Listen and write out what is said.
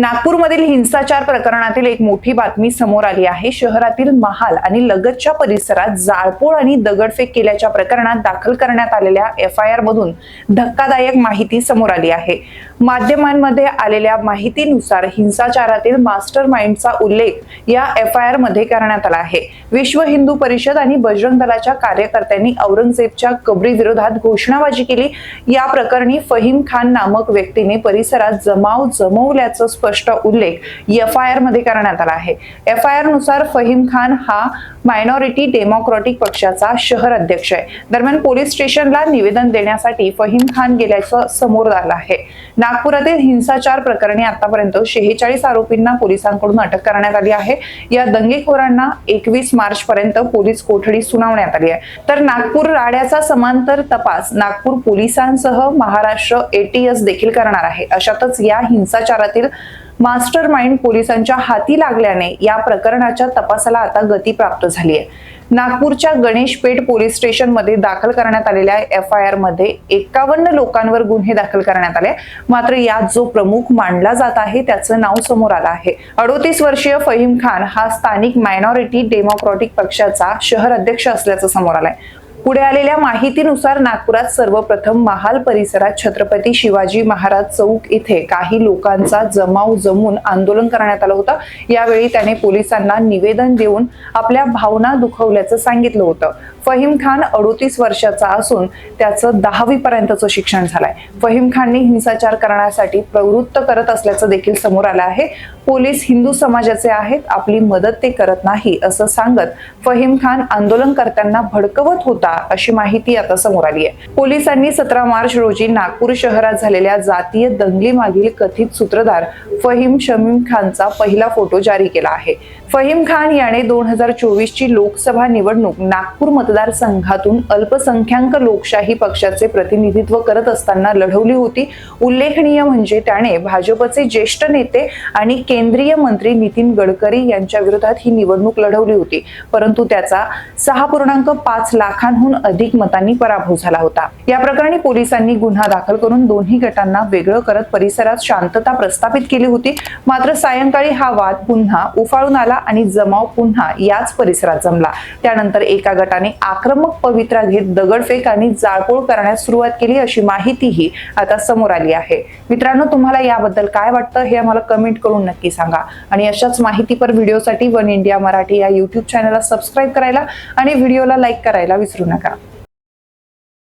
नागपूरमधील हिंसाचार प्रकरणातील एक मोठी बातमी समोर आली आहे. शहरातील महाल आणि लगतच्या परिसरात जाळपोळ आणि दगडफेक केल्याच्या प्रकरणात दाखल करण्यात आलेल्या एफ आय आर मधून धक्कादायक माहिती समोर आली आहे. माध्यमांमध्ये आलेल्या माहितीनुसार हिंसाचारातील मास्टर माइंडचा उल्लेख या एफ आय आरमध्ये करण्यात आला आहे. विश्व हिंदू परिषद आणि बजरंग दलाच्या कार्यकर्त्यांनी औरंगजेबच्या कबरी विरोधात घोषणाबाजी केली. या प्रकरणी फहीम खान नामक व्यक्तीने परिसरात जमाव जमवल्याचं स्पष्ट उल्लेख एफ आय आरमध्ये करण्यात आला आहे. एफ आय आरनुसार फहीम खान हा मायनॉरिटी डेमोक्रॅटिक पक्षाचा शहर अध्यक्ष आहे. दरम्यान पोलीस स्टेशनला निवेदन देण्यासाठी फहीम खान गेल्याचं समोर आलं आहे. नागपुरातील हिंसाचार प्रकरणी आतापर्यंत शेहेचाळीस आरोपींना पोलिसांकडून अटक करण्यात आली आहे. या दंगेखोरांना एकवीस मार्च पर्यंत पोलीस कोठडी सुनावण्यात आली आहे. तर नागपूर राड्याचा समांतर तपास नागपूर पोलिसांसह महाराष्ट्र एटीएस देखील करणार आहे. अशातच या हिंसाचारातील मास्टर माइंड पोलिसांच्या हाती लागल्याने या प्रकरणाच्या तपासाला आता गती प्राप्त झाली आहे. नागपूरच्या गणेशपेठ पोलीस स्टेशनमध्ये दाखल करण्यात आलेल्या एफ आय आरमध्ये एकावन्न लोकांवर गुन्हे दाखल करण्यात आले. मात्र यात जो प्रमुख मानला जात आहे त्याचं नाव समोर आलं आहे. अडोतीस वर्षीय फहीम खान हा स्थानिक मायनॉरिटी डेमोक्रॅटिक पक्षाचा शहर अध्यक्ष असल्याचं समोर आलंय. पुढे आलेल्या माहितीनुसार नागपुरात सर्वप्रथम महाल परिसरात छत्रपती शिवाजी महाराज चौक इथे काही लोकांचा जमाव जमून आंदोलन करण्यात आलं होतं. यावेळी त्याने पोलिसांना निवेदन देऊन आपल्या भावना दुखवल्याचं सांगितलं होतं. फहीम खान अडोतीस वर्षाचा असून त्याचं दहावी पर्यंतचं शिक्षण झालंय. फहीम खानने हिंसाचार करण्यासाठी प्रवृत्त करत असल्याचं देखील समोर आलं आहे. पोलीस हिंदू समाजाचे आहेत आपली मदत ते करत नाही असं सांगत फहीम खान आंदोलनकर्त्यांना भडकवत होता अशी माहिती आता समोर आली आहे. पोलिसांनी सतरा मार्च रोजी नागपूर शहरात झालेल्या जातीय दंगलीमागील कथित सूत्रधार फहीम शमीम खानचा पहिला फोटो जारी केला आहे. फहीम खान याने दोन हजार चोवीस ची लोकसभा निवडणूक नागपूर मत मतदारसंघातून अल्पसंख्याक लोकशाही पक्षाचे प्रतिनिधित्व करत असताना लढवली होती. उल्लेखनीय म्हणजे त्याने भाजपचे ज्येष्ठ नेते आणि केंद्रीय मंत्री नितीन गडकरी यांच्या विरोधात ही निवडणूक लढवली होती. परंतु त्याचा सहा पूर्णांक पाच लाखांहून अधिक मतांनी पराभव झाला होता. या प्रकरणी पोलिसांनी गुन्हा दाखल करून दोन्ही गटांना वेगळं करत परिसरात शांतता प्रस्थापित केली होती. मात्र सायंकाळी हा वाद पुन्हा उफाळून आला आणि जमाव पुन्हा याच परिसरात जमला. त्यानंतर एका गटाने आक्रमक पवित्रा घेत दगडफेक आणि जाळपोळ करण्यास सुरुवात केली अशी माहितीही आता समोर आली आहे. मित्रांनो तुम्हाला याबद्दल काय वाटतं हे आम्हाला कमेंट करून नक्की सांगा. आणि अशाच माहितीपर व्हिडिओसाठी वन इंडिया मराठी या युट्यूब चॅनलला सबस्क्राईब करायला आणि व्हिडिओला लाईक करायला विसरू नका.